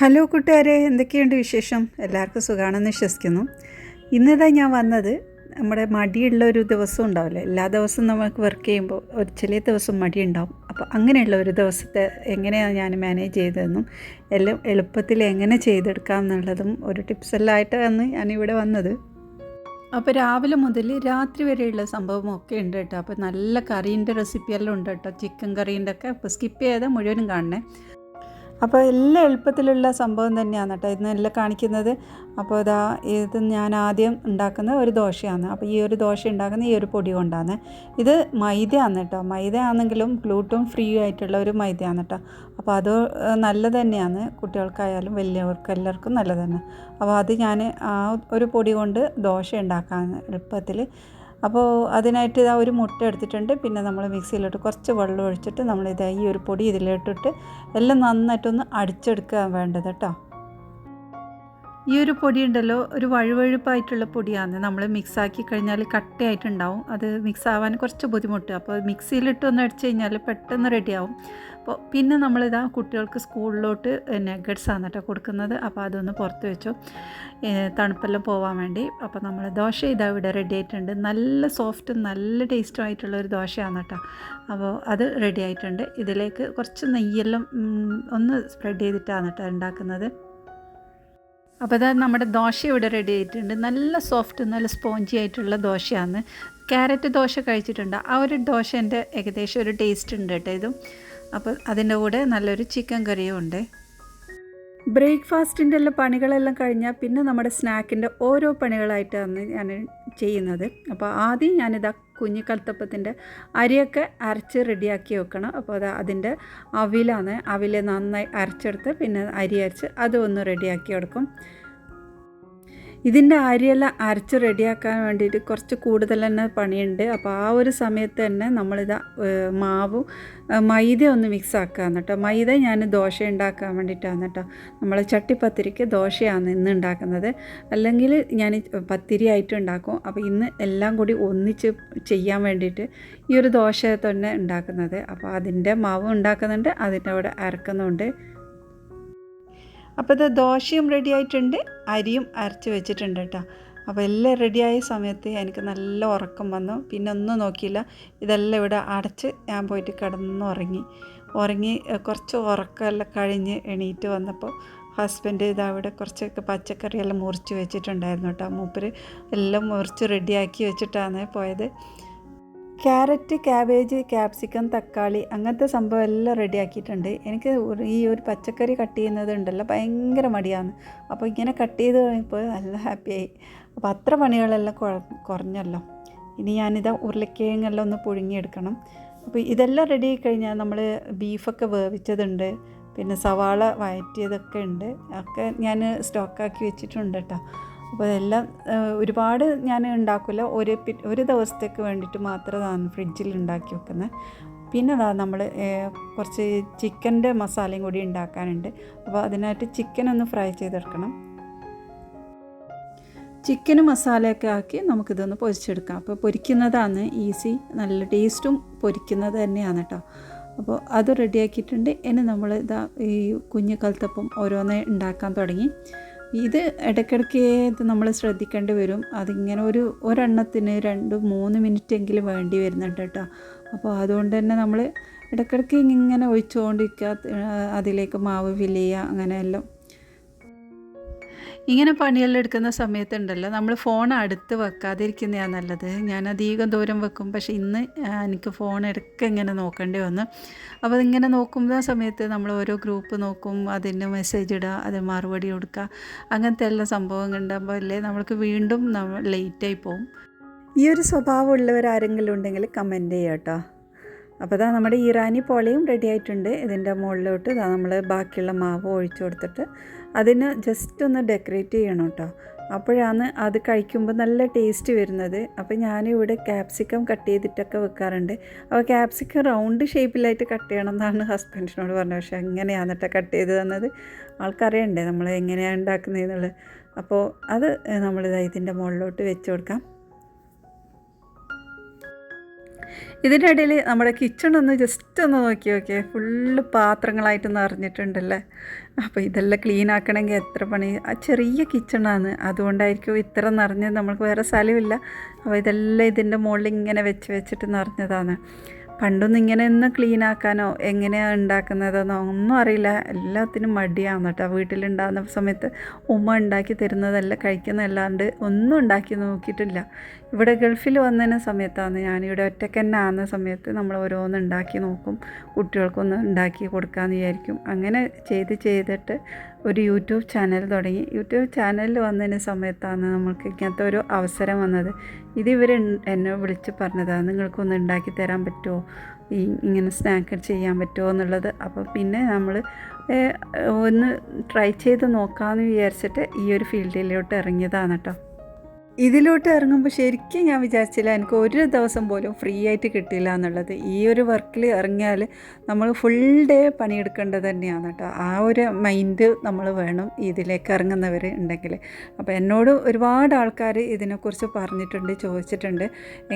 Hello കൂട്ടുകാരെ എന്തൊക്കെയുണ്ട് വിശേഷം? എല്ലാവർക്കും സുഖമാണെന്ന് വിശ്വസിക്കുന്നു. ഇന്നിതാ ഞാൻ വന്നത് നമ്മുടെ മടിയുള്ള ഒരു ദിവസം ഉണ്ടാവില്ലേ? എല്ലാ ദിവസവും നമുക്ക് വർക്ക് ചെയ്യുമ്പോൾ ഒരു ചില ദിവസം മടി ഉണ്ടാവും. അപ്പോൾ അങ്ങനെയുള്ള ഒരു ദിവസത്തെ എങ്ങനെയാണ് ഞാൻ മാനേജ് ചെയ്തതെന്നും എല്ലാം എളുപ്പത്തിൽ എങ്ങനെ ചെയ്തെടുക്കാം എന്നുള്ളതും ഒരു ടിപ്സ് എല്ലാം ആയിട്ടാണ് ഞാനിവിടെ വന്നത്. അപ്പോൾ രാവിലെ മുതൽ രാത്രി വരെയുള്ള സംഭവമൊക്കെ ഉണ്ട് കേട്ടോ. അപ്പോൾ നല്ല കറീന്റെ റെസിപ്പിയെല്ലാം ഉണ്ട് കേട്ടോ. ചിക്കൻ കറീന്റെ ഒക്കെ. അപ്പോൾ സ്കിപ്പ് ചെയ്താൽ മുഴുവനും കാണണേ. അപ്പോൾ എല്ലാം എളുപ്പത്തിലുള്ള സംഭവം തന്നെയാണ് കേട്ടോ ഇന്നെല്ലാം കാണിക്കുന്നത്. അപ്പോൾ ഇതാ ഇത് ഞാൻ ആദ്യം ഉണ്ടാക്കുന്ന ഒരു ദോശയാണ്. അപ്പോൾ ഈ ഒരു ദോശ ഉണ്ടാക്കുന്ന ഈ ഒരു പൊടി കൊണ്ടാണ്. ഇത് മൈദയാണ് കേട്ടോ. മൈദ ആണെങ്കിലും ഗ്ലൂട്ടും ഫ്രീ ആയിട്ടുള്ള ഒരു മൈദയാണ് കേട്ടോ. അപ്പോൾ അത് നല്ലത് തന്നെയാണ്. കുട്ടികൾക്കായാലും വലിയവർക്ക് എല്ലാവർക്കും നല്ലത് അപ്പോൾ അത് ഞാൻ ആ ഒരു പൊടി കൊണ്ട് ദോശ ഉണ്ടാക്കാൻ എളുപ്പത്തിൽ അപ്പോൾ അതിനായിട്ട് ഇതാ ഒരു മുട്ട എടുത്തിട്ടുണ്ട്. പിന്നെ നമ്മൾ മിക്സിയിലിട്ട് കുറച്ച് വെള്ളം ഒഴിച്ചിട്ട് നമ്മൾ ഇതാ ഈ ഒരു പൊടി ഇതിലിട്ടിട്ട് എല്ലാം നന്നായിട്ടൊന്ന് അടിച്ചെടുക്കുക വേണ്ടത് കേട്ടോ. ഈ ഒരു പൊടി ഉണ്ടല്ലോ ഒരു വഴുവഴുപ്പായിട്ടുള്ള പൊടിയാണ്. നമ്മൾ മിക്സാക്കി കഴിഞ്ഞാൽ കട്ടയായിട്ടുണ്ടാവും. അത് മിക്സ് ആവാൻ കുറച്ച് ബുദ്ധിമുട്ട്. അപ്പോൾ മിക്സിയിലിട്ട് ഒന്ന് അടിച്ച് കഴിഞ്ഞാൽ പെട്ടെന്ന് റെഡിയാവും അപ്പോൾ പിന്നെ നമ്മളിതാ കുട്ടികൾക്ക് സ്കൂളിലോട്ട് നെഗറ്റ്സ് ആണ് കേട്ടോ കൊടുക്കുന്നത്. അപ്പോൾ അതൊന്ന് പുറത്ത് വെച്ചു. തണുപ്പെല്ലാം പോകാൻ വേണ്ടി. അപ്പോൾ നമ്മൾ ദോശ ഇതാ ഇവിടെ റെഡി ആയിട്ടുണ്ട്. നല്ല സോഫ്റ്റും നല്ല ടേസ്റ്റും ആയിട്ടുള്ള ഒരു ദോശയാണ് കേട്ടോ അപ്പോൾ അത് റെഡി ആയിട്ടുണ്ട്. ഇതിലേക്ക് കുറച്ച് നെയ്യെല്ലാം ഒന്ന് സ്പ്രെഡ് ചെയ്തിട്ടാണ് കേട്ടോ ഉണ്ടാക്കുന്നത്. അപ്പോൾ അത് നമ്മുടെ ദോശ ഇവിടെ റെഡി ആയിട്ടുണ്ട്. നല്ല സോഫ്റ്റ് നല്ല സ്പോഞ്ചി ആയിട്ടുള്ള ദോശയാണ്. ക്യാരറ്റ് ദോശ കഴിച്ചിട്ടുണ്ട്. ആ ഒരു ദോശന്റെ ഏകദേശം ഒരു ടേസ്റ്റ് ഉണ്ട് കേട്ടോ ഇതും. അപ്പോൾ അതിന്റെ കൂടെ നല്ലൊരു ചിക്കൻ കറിയും ഉണ്ട്. ബ്രേക്ക്ഫാസ്റ്റിന്റെ എല്ലാം പണികളെല്ലാം കഴിഞ്ഞാൽ പിന്നെ നമ്മുടെ സ്നാക്കിന്റെ ഓരോ പണികളായിട്ടാണ് ഞാൻ ചെയ്യുന്നത്. അപ്പോൾ ആദ്യം ഞാനിതാ കുഞ്ഞു കൽത്തപ്പത്തിന്റെ അരിയൊക്കെ അരച്ച് റെഡിയാക്കി വെക്കണം. അപ്പോൾ അത് അതിന്റെ അവിലാണ്. അവിൽ നന്നായി അരച്ചെടുത്ത് പിന്നെ അരി അരച്ച് അതൊന്ന് റെഡിയാക്കി എടുക്കും. ഇതിന്റെ അരിയെല്ലാം അരച്ച് റെഡിയാക്കാൻ വേണ്ടിയിട്ട് കുറച്ച് കൂടുതൽ തന്നെ പണിയുണ്ട്. അപ്പോൾ ആ ഒരു സമയത്ത് തന്നെ നമ്മളിത് മാവും മൈദ ഒന്ന് മിക്സ് ആക്കുകയാണ് കേട്ടോ മൈദ ഞാൻ ദോശ ഉണ്ടാക്കാൻ വേണ്ടിയിട്ടാണ് കേട്ടോ നമ്മൾ ചട്ടിപ്പത്തിരിക്ക് ദോശയാണ് ഇന്ന് ഉണ്ടാക്കുന്നത്. അല്ലെങ്കിൽ ഞാൻ പത്തിരി ആയിട്ട് ഉണ്ടാക്കും. അപ്പോൾ ഇന്ന് എല്ലാം കൂടി ഒന്നിച്ച് ചെയ്യാൻ വേണ്ടിയിട്ട് ഈ ഒരു ദോശ തന്നെ ഉണ്ടാക്കുന്നത്. അപ്പോൾ അതിന്റെ മാവ് ഉണ്ടാക്കുന്നുണ്ട് അതിന്റെ അവിടെ അരക്കുന്നുണ്ട്. അപ്പോൾ ഇത് ദോശയും റെഡി ആയിട്ടുണ്ട്. അരിയും അരച്ച് വെച്ചിട്ടുണ്ട് കേട്ടോ. അപ്പോൾ എല്ലാം റെഡിയായ സമയത്ത് എനിക്ക് നല്ല ഉറക്കം വന്നു. പിന്നെ ഒന്നും നോക്കിയില്ല. ഇതെല്ലാം ഇവിടെ അടച്ച് ഞാൻ പോയിട്ട് കിടന്നുറങ്ങി ഉറങ്ങി. ഉറങ്ങി കുറച്ച് ഉറക്കമെല്ലാം കഴിഞ്ഞ് എണീറ്റ് വന്നപ്പോൾ ഹസ്ബൻഡ് ഇതവിടെ കുറച്ചൊക്കെ പച്ചക്കറിയെല്ലാം മുറിച്ച് വെച്ചിട്ടുണ്ടായിരുന്നു കേട്ടോ. മൂപ്പര് എല്ലാം മുറിച്ച് റെഡിയാക്കി വെച്ചിട്ടാണ് പോയത്. ക്യാരറ്റ് ക്യാബേജ് ക്യാപ്സിക്കം തക്കാളി അങ്ങനത്തെ സംഭവം എല്ലാം റെഡിയാക്കിയിട്ടുണ്ട് എനിക്ക് ഈ ഒരു പച്ചക്കറി കട്ട് ചെയ്യുന്നത് ഉണ്ടല്ലോ ഭയങ്കര മടിയാണ്. അപ്പോൾ ഇങ്ങനെ കട്ട് ചെയ്ത് കഴിഞ്ഞപ്പോൾ നല്ല ഹാപ്പിയായി അപ്പോൾ അത്ര പണികളെല്ലാം കുറഞ്ഞല്ലോ. ഇനി ഞാനിതാ ഉരുളക്കിഴങ്ങെല്ലാം ഒന്ന് പുഴുങ്ങിയെടുക്കണം. അപ്പോൾ ഇതെല്ലാം റെഡി ആയി കഴിഞ്ഞാൽ നമ്മൾ ബീഫൊക്കെ വേവിച്ചതുണ്ട് പിന്നെ സവാള വഴറ്റിയതൊക്കെ ഉണ്ട്. ഒക്കെ ഞാൻ സ്റ്റോക്കാക്കി വെച്ചിട്ടുണ്ട് കേട്ടോ അപ്പോൾ ഇതെല്ലാം ഒരുപാട് ഞാൻ ഉണ്ടാക്കില്ല. ഒരു ഒരു ദിവസത്തേക്ക് വേണ്ടിയിട്ട് മാത്രമാണ് ഫ്രിഡ്ജിൽ ഉണ്ടാക്കി വെക്കുന്നത് പിന്നെ അതാ നമ്മൾ കുറച്ച് ചിക്കന്റെ മസാലയും കൂടി ഉണ്ടാക്കാനുണ്ട്. അപ്പോൾ അതിനായിട്ട് ചിക്കൻ ഒന്ന് ഫ്രൈ ചെയ്തെടുക്കണം. ചിക്കനും മസാലയൊക്കെ ആക്കി നമുക്കിതൊന്ന് പൊരിച്ചെടുക്കാം. അപ്പോൾ പൊരിക്കുന്നതാണ് ഈസി. നല്ല ടേസ്റ്റും പൊരിക്കുന്നത് തന്നെയാണ് കേട്ടോ അപ്പോൾ അത് റെഡിയാക്കിയിട്ടുണ്ട്. ഇനി നമ്മൾ ഇതാ ഈ കുഞ്ഞു കൽത്തപ്പം ഓരോന്നേ ഉണ്ടാക്കാൻ തുടങ്ങി. ഇത് ഇടയ്ക്കിടയ്ക്ക് നമ്മൾ ശ്രദ്ധിക്കേണ്ടി വരും. അതിങ്ങനെ ഒരു ഒരെണ്ണത്തിന് രണ്ട് മൂന്ന് മിനിറ്റ് എങ്കിലും വേണ്ടി വരുന്നുണ്ട് കേട്ടോ. അപ്പോൾ അതുകൊണ്ട് തന്നെ നമ്മൾ ഇടയ്ക്കിടയ്ക്ക് ഇങ്ങനെ ഒഴിച്ചുകൊണ്ടിരിക്കുക. അതിലേക്ക് മാവ് ഫില്ല് ചെയ്യുക അങ്ങനെയെല്ലാം ഇങ്ങനെ പണിയെല്ലാം എടുക്കുന്ന സമയത്തുണ്ടല്ലോ. നമ്മൾ ഫോൺ അടുത്ത് വെക്കാതിരിക്കുന്നതാണ് നല്ലത്. ഞാൻ അധികം ദൂരം വെക്കും. പക്ഷേ ഇന്ന് എനിക്ക് ഫോൺ ഇടയ്ക്ക് ഇങ്ങനെ നോക്കേണ്ടി വന്നു. അപ്പോൾ ഇങ്ങനെ നോക്കുന്ന സമയത്ത് നമ്മൾ ഓരോ ഗ്രൂപ്പ് നോക്കും. അതിന് മെസ്സേജ് ഇടുക അത് മറുപടി കൊടുക്കുക അങ്ങനത്തെ എല്ലാ സംഭവം ഉണ്ടാകുമ്പോൾ അല്ലേ നമ്മൾക്ക് വീണ്ടും ലേറ്റായി പോകും ഈ ഒരു സ്വഭാവമുള്ളവരാരെങ്കിലും ഉണ്ടെങ്കിൽ കമന്റ് ചെയ്യാം കേട്ടോ അപ്പോൾ ഇതാ നമ്മുടെ ഇറാനി പോളയും റെഡി ആയിട്ടുണ്ട്. ഇതിന്റെ മുകളിലോട്ട് ഇതാ നമ്മൾ ബാക്കിയുള്ള മാവ് ഒഴിച്ചു കൊടുത്തിട്ട് അതിന് ജസ്റ്റ് ഒന്ന് ഡെക്കറേറ്റ് ചെയ്യണം കേട്ടോ. അപ്പോഴാണ് അത് കഴിക്കുമ്പോൾ നല്ല ടേസ്റ്റ് വരുന്നത്. അപ്പോൾ ഞാനിവിടെ ക്യാപ്സിക്കം കട്ട് ചെയ്തിട്ടൊക്കെ വെക്കാറുണ്ട്. അപ്പോൾ ക്യാപ്സിക്കം റൗണ്ട് ഷേപ്പിലായിട്ട് കട്ട് ചെയ്യണം എന്നാണ് ഹസ്ബൻഡിനോട് പറഞ്ഞത്. പക്ഷേ എങ്ങനെയാണ് കേട്ടോ ചെയ്ത് തന്നത്? ആൾക്കറിയണ്ടേ നമ്മൾ എങ്ങനെയാണ് ഉണ്ടാക്കുന്നതെന്നുള്ളത് അപ്പോൾ അത് നമ്മൾ ഇതിന്റെ മുകളിലോട്ട് വെച്ച് കൊടുക്കാം. ഇതിന്റെ ഇടയിൽ നമ്മുടെ കിച്ചൺ ഒന്ന് ജസ്റ്റ് ഒന്ന് നോക്കി നോക്കിയേ. ഫുള്ള് പാത്രങ്ങളായിട്ട് നിറഞ്ഞിട്ടുണ്ടല്ലേ അപ്പോൾ ഇതെല്ലാം ക്ലീൻ ആക്കണമെങ്കിൽ എത്ര പണി? ആ ചെറിയ കിച്ചണാണ് അതുകൊണ്ടായിരിക്കും ഇത്ര നിറഞ്ഞത്. നമ്മൾക്ക് വേറെ സ്ഥലമില്ല. അപ്പോൾ ഇതെല്ലാം ഇതിന്റെ മുകളിൽ ഇങ്ങനെ വെച്ച് വെച്ചിട്ട് നിറഞ്ഞതാണ്. പണ്ടൊന്നും ഇങ്ങനെ ഒന്ന് ക്ലീൻ ആക്കാനോ എങ്ങനെയാണ് ഉണ്ടാക്കുന്നതെന്നോ ഒന്നും അറിയില്ല. എല്ലാത്തിനും മടിയാണ് കേട്ടോ. വീട്ടിലുണ്ടാകുന്ന സമയത്ത് ഉമ്മ ഉണ്ടാക്കി തരുന്നതല്ല കഴിക്കുന്നതല്ലാണ്ട് ഒന്നും ഉണ്ടാക്കി നോക്കിയിട്ടില്ല. ഇവിടെ ഗൾഫിൽ വന്നതിന് സമയത്താണ് ഞാനിവിടെ ഒറ്റയ്ക്ക് തന്നെ ആകുന്ന സമയത്ത് നമ്മൾ ഓരോന്ന് ഉണ്ടാക്കി നോക്കും. കുട്ടികൾക്കൊന്ന് ഉണ്ടാക്കി കൊടുക്കാമെന്ന് വിചാരിക്കും. അങ്ങനെ ചെയ്ത് ചെയ്തിട്ട് ഒരു യൂട്യൂബ് ചാനൽ തുടങ്ങി. യൂട്യൂബ് ചാനലിൽ വന്നതിന് സമയത്താണ് നമ്മൾക്ക് ഇങ്ങനത്തെ ഒരു അവസരം വന്നത്. ഇത് ഇവർ എന്നെ വിളിച്ച് പറഞ്ഞതാണ് നിങ്ങൾക്കൊന്ന് ഉണ്ടാക്കി തരാൻ പറ്റുമോ? ഈ ഇങ്ങനെ സ്നാക്ക് ചെയ്യാൻ പറ്റുമോ? എന്നുള്ളത്. അപ്പോൾ പിന്നെ നമ്മൾ ഒന്ന് ട്രൈ ചെയ്ത് നോക്കാമെന്ന് വിചാരിച്ചിട്ട് ഈ ഒരു ഫീൽഡിലോട്ട് ഇറങ്ങിയതാണ് കേട്ടോ. ഇതിലോട്ട് ഇറങ്ങുമ്പോൾ ശരിക്കും ഞാൻ വിചാരിച്ചില്ല എനിക്ക് ഒരു ദിവസം പോലും ഫ്രീ ആയിട്ട് കിട്ടില്ല എന്നുള്ളത്. ഈ ഒരു വർക്കിൽ ഇറങ്ങിയാൽ നമ്മൾ ഫുൾ ഡേ പണിയെടുക്കേണ്ടത് തന്നെയാണ് കേട്ടോ. ആ ഒരു മൈൻഡ് നമ്മൾ വേണം ഇതിലേക്ക് ഇറങ്ങുന്നവർ ഉണ്ടെങ്കിൽ അപ്പോൾ എന്നോട് ഒരുപാട് ആൾക്കാർ ഇതിനെക്കുറിച്ച് പറഞ്ഞിട്ടുണ്ട് ചോദിച്ചിട്ടുണ്ട്.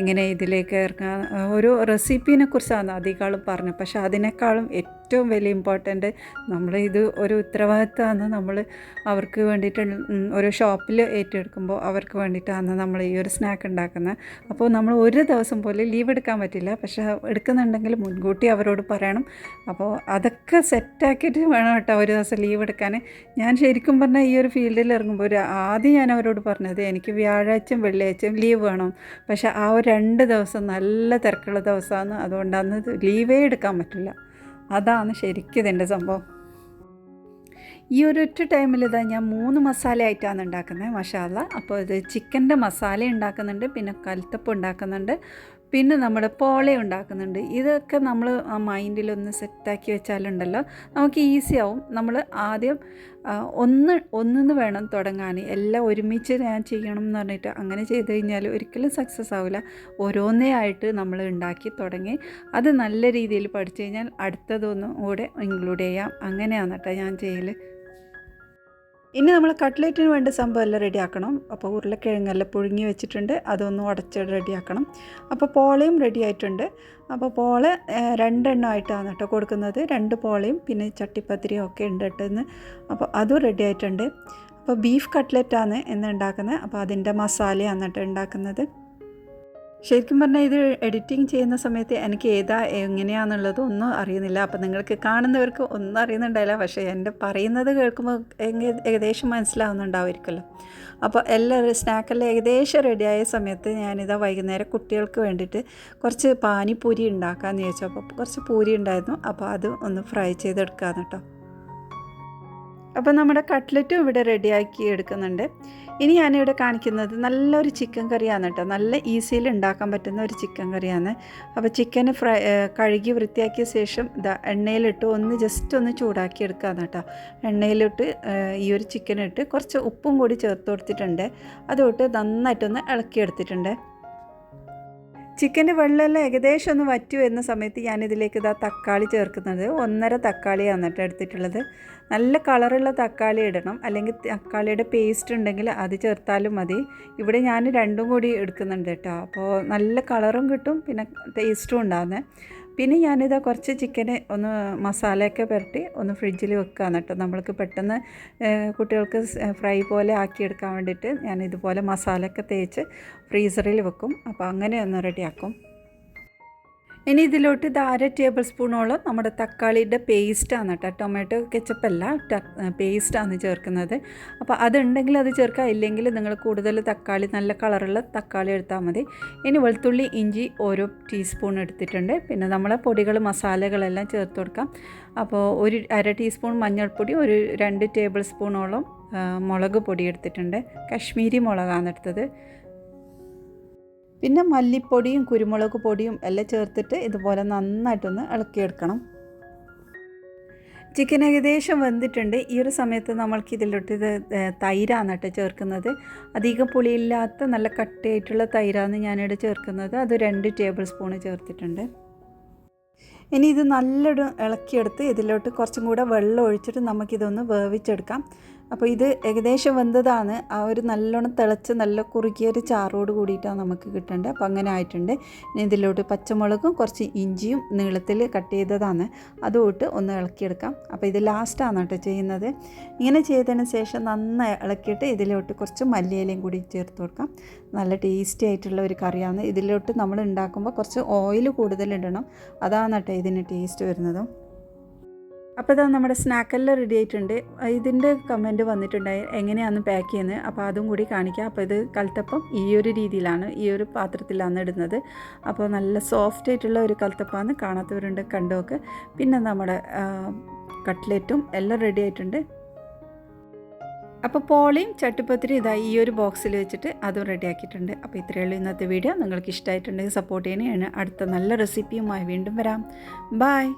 എങ്ങനെ ഇതിലേക്ക് ഇറങ്ങാൻ ഒരു റെസിപ്പീനെ കുറിച്ചാണ് അധികം പറഞ്ഞത്. പക്ഷേ അതിനേക്കാളും ഏറ്റവും വലിയ ഇമ്പോർട്ടന്റ് നമ്മൾ ഇത് ഒരു ഉത്തരവാദിത്തമാണ് നമ്മൾ അവർക്ക് വേണ്ടിയിട്ട് ഒരു ഷോപ്പിൽ ഏറ്റെടുക്കുമ്പോൾ അവർക്ക് വേണ്ടിയിട്ടാണ് നമ്മൾ ഈ ഒരു സ്നാക്ക് ഉണ്ടാക്കുന്നത്. അപ്പോൾ നമ്മൾ ഒരു ദിവസം പോലും ലീവ് എടുക്കാൻ പറ്റില്ല. പക്ഷേ എടുക്കുന്നുണ്ടെങ്കിൽ മുൻകൂട്ടി അവരോട് പറയണം. അപ്പോൾ അതൊക്കെ സെറ്റാക്കിയിട്ട് വേണം കേട്ടോ ഒരു ദിവസം ലീവ് എടുക്കാൻ. ഞാൻ ശരിക്കും പറഞ്ഞാൽ ഈ ഒരു ഫീൽഡിൽ ഇറങ്ങുമ്പോൾ ഒരു ആദ്യം ഞാൻ അവരോട് പറഞ്ഞത് എനിക്ക് വ്യാഴാഴ്ചയും വെള്ളിയാഴ്ചയും ലീവ് വേണം. പക്ഷേ ആ ഒരു രണ്ട് ദിവസം നല്ല തിരക്കുള്ള ദിവസമാണ്. അതുകൊണ്ടാണ് ലീവേ എടുക്കാൻ പറ്റില്ല. അതാണ് ശരിക്കും ഇതിന്റെ സംഭവം. ഈ ഒരൊറ്റ ടൈമിൽ ഇതാ ഞാൻ മൂന്ന് മസാല ആയിട്ടാണ് ഉണ്ടാക്കുന്നത് മസാല അപ്പോൾ ഇത് ചിക്കന്റെ മസാല ഉണ്ടാക്കുന്നുണ്ട് പിന്നെ കൽത്തപ്പ് ഉണ്ടാക്കുന്നുണ്ട്. പിന്നെ നമ്മുടെ പോള ഉണ്ടാക്കുന്നുണ്ട്. ഇതൊക്കെ നമ്മൾ മൈൻഡിലൊന്ന് സെറ്റാക്കി വെച്ചാലുണ്ടല്ലോ നമുക്ക് ഈസി ആവും. നമ്മൾ ആദ്യം ഒന്ന് ഒന്നിന്ന് വേണം തുടങ്ങാൻ. എല്ലാം ഒരുമിച്ച് ഞാൻ ചെയ്യണം എന്ന് പറഞ്ഞിട്ട് അങ്ങനെ ചെയ്ത് കഴിഞ്ഞാൽ ഒരിക്കലും സക്സസ് ആവില്ല. ഓരോന്നേ ആയിട്ട് നമ്മൾ ഉണ്ടാക്കി തുടങ്ങി. അത് നല്ല രീതിയിൽ പഠിച്ചു കഴിഞ്ഞാൽ അടുത്തതൊന്നും കൂടെ ഇൻക്ലൂഡ് ചെയ്യാം. അങ്ങനെയാണ് കേട്ടോ ഞാൻ ചെയ്യൽ ഇനി നമ്മൾ കട്ട്ലേറ്റിന് വേണ്ട സംഭവം എല്ലാം റെഡിയാക്കണം. അപ്പോൾ ഉരുളക്കിഴങ്ങെല്ലാം പുഴുങ്ങി വെച്ചിട്ടുണ്ട്. അതൊന്ന് ഉടച്ച് റെഡിയാക്കണം. അപ്പോൾ പോളയും റെഡി ആയിട്ടുണ്ട്. അപ്പോൾ പോള രണ്ടെണ്ണം ആയിട്ടാണ് കേട്ടോ കൊടുക്കുന്നത്. രണ്ട് പോളയും പിന്നെ ചട്ടിപ്പത്തിരിയും ഒക്കെ ഉണ്ട് കേട്ടോ അപ്പോൾ അതും റെഡി ആയിട്ടുണ്ട്. അപ്പോൾ ബീഫ് കട്ട്ലറ്റാണ് എന്ന് ഉണ്ടാക്കുന്നത്. അപ്പോൾ അതിന്റെ മസാലയാണ് കേട്ടോ ഉണ്ടാക്കുന്നത്. ശരിക്കും പറഞ്ഞാൽ ഇത് എഡിറ്റിംഗ് ചെയ്യുന്ന സമയത്ത് എനിക്ക് ഏതാ എങ്ങനെയാണെന്നുള്ളത് ഒന്നും അറിയുന്നില്ല. അപ്പം നിങ്ങൾക്ക് കാണുന്നവർക്ക് ഒന്നും അറിയുന്നുണ്ടായില്ല പക്ഷേ എന്റെ പറയുന്നത് കേൾക്കുമ്പോൾ ഏകദേശം മനസ്സിലാവുന്നുണ്ടാവുമായിരിക്കുമല്ലോ. അപ്പോൾ എല്ലാവരും സ്നാക്കെല്ലാം ഏകദേശം റെഡിയായ സമയത്ത് ഞാനിതാ വൈകുന്നേരം കുട്ടികൾക്ക് വേണ്ടിയിട്ട് കുറച്ച് പാനിപ്പൂരി ഉണ്ടാക്കാമെന്ന് ചോദിച്ചു അപ്പോൾ കുറച്ച് പൂരി ഉണ്ടായിരുന്നു. അപ്പോൾ അത് ഒന്ന് ഫ്രൈ ചെയ്തെടുക്കാമെന്ന് കേട്ടോ. അപ്പോൾ നമ്മുടെ കട്ട്ലറ്റും ഇവിടെ റെഡിയാക്കി എടുക്കുന്നുണ്ട്. ഇനി ഞാനിവിടെ കാണിക്കുന്നത് നല്ലൊരു ചിക്കൻ കറിയാണ് കേട്ടോ. നല്ല ഈസിയിൽ ഉണ്ടാക്കാൻ പറ്റുന്ന ഒരു ചിക്കൻ കറിയാണ്. അപ്പോൾ ചിക്കന് ഫ്രൈ കഴുകി വൃത്തിയാക്കിയ ശേഷം ഇതാ എണ്ണയിലിട്ട് ഒന്ന് ജസ്റ്റ് ഒന്ന് ചൂടാക്കി എടുക്കാന്ന് കേട്ടോ. എണ്ണയിലിട്ട് ഈ ഒരു ചിക്കൻ ഇട്ട് കുറച്ച് ഉപ്പും കൂടി ചേർത്ത് കൊടുത്തിട്ടുണ്ട്. അതുകൊണ്ട് നന്നായിട്ടൊന്ന് ഇളക്കിയെടുത്തിട്ടുണ്ട്. ചിക്കന്റെ വെള്ളമെല്ലാം ഏകദേശം ഒന്ന് വറ്റൂ വരുന്ന സമയത്ത് ഞാനിതിലേക്ക് ഇതാ തക്കാളി ചേർക്കുന്നത്. ഒന്നര തക്കാളിയാണ് കേട്ടോ എടുത്തിട്ടുള്ളത്. നല്ല കളറുള്ള തക്കാളി ഇടണം. അല്ലെങ്കിൽ തക്കാളിയുടെ പേസ്റ്റ് ഉണ്ടെങ്കിൽ അത് ചേർത്താലും മതി. ഇവിടെ ഞാൻ രണ്ടും കൂടി എടുക്കുന്നുണ്ട് കേട്ടോ. അപ്പോൾ നല്ല കളറും കിട്ടും പിന്നെ ടേസ്റ്റും ഉണ്ടാകുന്നത് പിന്നെ ഞാനിത് കുറച്ച് ചിക്കന് ഒന്ന് മസാലയൊക്കെ പുരട്ടി ഒന്ന് ഫ്രിഡ്ജിൽ വെക്കുകയാണ് കേട്ടോ. നമ്മൾക്ക് പെട്ടെന്ന് കുട്ടികൾക്ക് ഫ്രൈ പോലെ ആക്കിയെടുക്കാൻ വേണ്ടിയിട്ട് ഞാൻ ഇതുപോലെ മസാലയൊക്കെ തേച്ച് ഫ്രീസറിൽ വെക്കും. അപ്പോൾ അങ്ങനെ ഒന്ന് റെഡിയാക്കും. ഇനി ഇതിലോട്ട് ഇത് അര ടേബിൾ സ്പൂണോളം നമ്മുടെ തക്കാളിയുടെ പേസ്റ്റാണ് കേട്ടോ. ടൊമാറ്റോ കെച്ചപ്പല്ല പേസ്റ്റാണ് ചേർക്കുന്നത്. അപ്പോൾ അതുണ്ടെങ്കിൽ അത് ചേർക്കുക. ഇല്ലെങ്കിൽ നിങ്ങൾ കൂടുതൽ തക്കാളി നല്ല കളറുള്ള തക്കാളി എടുത്താൽ മതി. ഇനി വെളുത്തുള്ളി ഇഞ്ചി ഓരോ ടീസ്പൂൺ എടുത്തിട്ടുണ്ട്. പിന്നെ നമ്മളെ പൊടികൾ മസാലകളെല്ലാം ചേർത്ത് കൊടുക്കാം. അപ്പോൾ ഒരു അര ടീസ്പൂൺ മഞ്ഞൾപ്പൊടി ഒരു രണ്ട് ടേബിൾ സ്പൂണോളം മുളക് പൊടി എടുത്തിട്ടുണ്ട്. കശ്മീരി മുളകാണ് എടുത്തത്. പിന്നെ മല്ലിപ്പൊടിയും കുരുമുളക് പൊടിയും എല്ലാം ചേർത്തിട്ട് ഇതുപോലെ നന്നായിട്ടൊന്ന് ഇളക്കിയെടുക്കണം. ചിക്കൻ ഏകദേശം വെന്തിട്ടുണ്ട്. ഈ ഒരു സമയത്ത് നമ്മൾക്ക് ഇതിലോട്ട് ഇത് തൈരാണ് കേട്ടോ ചേർക്കുന്നത്. അധികം പുളിയില്ലാത്ത നല്ല കട്ടിയായിട്ടുള്ള തൈരാണ് ഞാനിവിടെ ചേർക്കുന്നത്. അത് രണ്ട് ടേബിൾ സ്പൂൺ ചേർത്തിട്ടുണ്ട്. ഇനി ഇത് നല്ലൊരു ഇളക്കിയെടുത്ത് ഇതിലോട്ട് കുറച്ചും കൂടെ വെള്ളം ഒഴിച്ചിട്ട് നമുക്കിതൊന്ന് വേവിച്ചെടുക്കാം. അപ്പോൾ ഇത് ഏകദേശം വെന്തതാണ്. ആ ഒരു നല്ലോണം തിളച്ച് നല്ല കുറുക്കിയ ഒരു ചാറോട് കൂടിയിട്ടാണ് നമുക്ക് കിട്ടേണ്ടത്. അപ്പോൾ അങ്ങനെ ആയിട്ടുണ്ട്. ഇനി ഇതിലോട്ട് പച്ചമുളകും കുറച്ച് ഇഞ്ചിയും നീളത്തിൽ കട്ട് ചെയ്തതാണ്. അതുകൊണ്ട് ഒന്ന് ഇളക്കിയെടുക്കാം. അപ്പോൾ ഇത് ലാസ്റ്റാണ് കേട്ടോ ചെയ്യുന്നത്. ഇങ്ങനെ ചെയ്തതിന് ശേഷം നന്നായി ഇളക്കിയിട്ട് ഇതിലോട്ട് കുറച്ച് മല്ലിയിലയും കൂടി ചേർത്ത് കൊടുക്കാം. നല്ല ടേസ്റ്റി ആയിട്ടുള്ള ഒരു കറിയാണ്. ഇതിലോട്ട് നമ്മൾ ഉണ്ടാക്കുമ്പോൾ കുറച്ച് ഓയിൽ കൂടുതലിടണം അതാണ് കേട്ടോ ഇതിന് ടേസ്റ്റ് വരുന്നതും. അപ്പോൾ ഇതാ നമ്മുടെ സ്നാക്കെല്ലാം റെഡി ആയിട്ടുണ്ട് ഇതിന്റെ കമന്റ് വന്നിട്ടുണ്ടായി എങ്ങനെയാണ് പാക്ക് ചെയ്യുന്നത്? അപ്പോൾ അതും കൂടി കാണിക്കാം. അപ്പോൾ ഇത് കൽത്തപ്പം ഈ ഒരു രീതിയിലാണ് ഈ ഒരു പാത്രത്തിലാണ് ഇടുന്നത്. അപ്പോൾ നല്ല സോഫ്റ്റ് ആയിട്ടുള്ള ഒരു കൽത്തപ്പമാണ് കാണാത്തവരുണ്ട് കണ്ടോക്ക് പിന്നെ നമ്മുടെ കട്ട്ലറ്റും എല്ലാം റെഡി ആയിട്ടുണ്ട്. അപ്പോൾ പോളിയും ചട്ടിപ്പത്തിരി ഇതാ ഈ ഒരു ബോക്സിൽ വെച്ചിട്ട് അതും റെഡി ആക്കിയിട്ടുണ്ട്. അപ്പോൾ ഇത്രയേ ഉള്ളൂ ഇന്നത്തെ വീഡിയോ നിങ്ങൾക്ക് ഇഷ്ടമായിട്ടുണ്ടെങ്കിൽ സപ്പോർട്ട് ചെയ്യണേ അടുത്ത നല്ല റെസിപ്പിയുമായി വീണ്ടും വരാം. ബായ്